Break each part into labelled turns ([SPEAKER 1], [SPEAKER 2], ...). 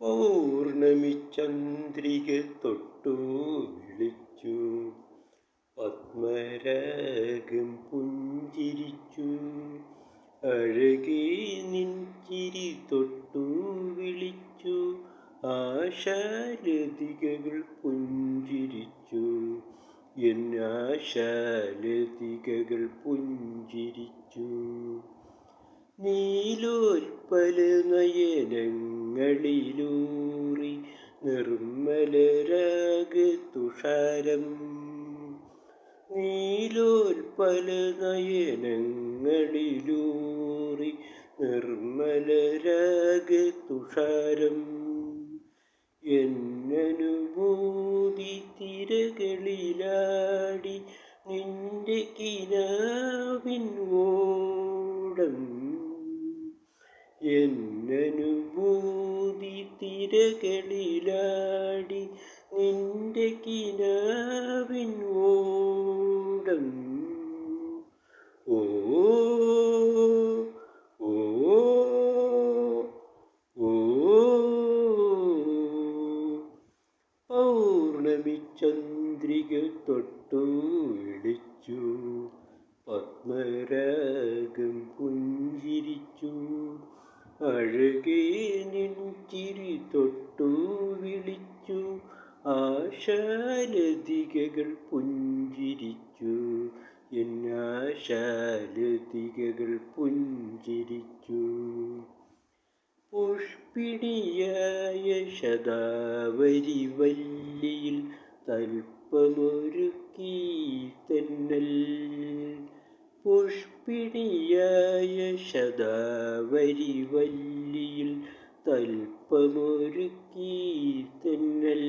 [SPEAKER 1] പൗർണമി ചന്ദ്രിക തൊട്ടു വിളിച്ചു. പത്മരാഗം പുഞ്ചിരിച്ചു. അഴകേ നിൻചിരി തൊട്ടു വിളിച്ചു. ആശാലതികകൾ പുഞ്ചിരിച്ചു. എന്നാശാലതികകൾ പുഞ്ചിരിച്ചു. നീലോൽപ്പല നയനങ്ങളിലൂറി നിർമ്മലരാഗ തുഷാരം. നീലോൽപ്പല നയനങ്ങളിലൂറി നിർമ്മലരാഗ തുഷാരം. എന്നനുഭൂതി തിരകളിലാടി നിന്റെ കിനാവിൻ ഓടം എന്നനുഭൂതി തിരകളിലാടി നിന്റെ കിനാവിൻ ഓടം ഓ തൊട്ടു വിളിച്ചു. പത്മരാഗം പുഞ്ചിരിച്ചു. അഴകേ നിൻചിരി തൊട്ടു വിളിച്ചു ആശാലതികകൾ പുഞ്ചിരിച്ചു. എന്നാശാലതികകൾ പുഞ്ചിരിച്ചു. പുഷ്പിടിയായ ശതാവരി വല്ലിയിൽ തൽപ്പമൊരുക്കി തന്നൽ പുഷ്പിടിയായ ശതാവരി വല്ലിയിൽ തൽപ്പമൊരുക്കി തന്നൽ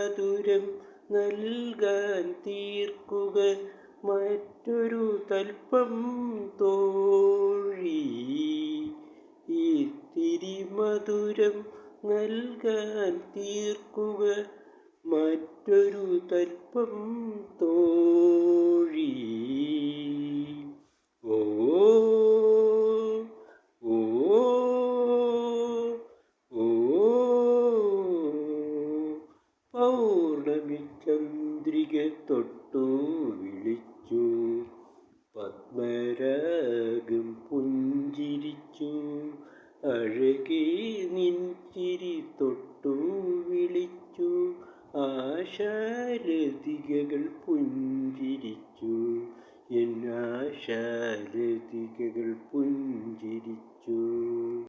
[SPEAKER 1] മധുരം നൽകാൻ തീർക്കുക. മറ്റൊരു തൽപ്പം തോഴി. ഇത്തിരി മധുരം നൽകാൻ തീർക്കുക. മറ്റൊരു തൽപ്പം തോഴി ഓ ഓ ഓ പൗർണമി ചന്ദ്രിക തൊട്ടു വിളിച്ചു. പത്മരാഗം പുഞ്ചിരിച്ചു. അഴകേ നിൻചിരി തൊട്ടു വിളിച്ചു. ആശാലതികകൾ പുഞ്ചിരിച്ചു. എന്നാശാലതികകൾ പുഞ്ചിരിച്ചു.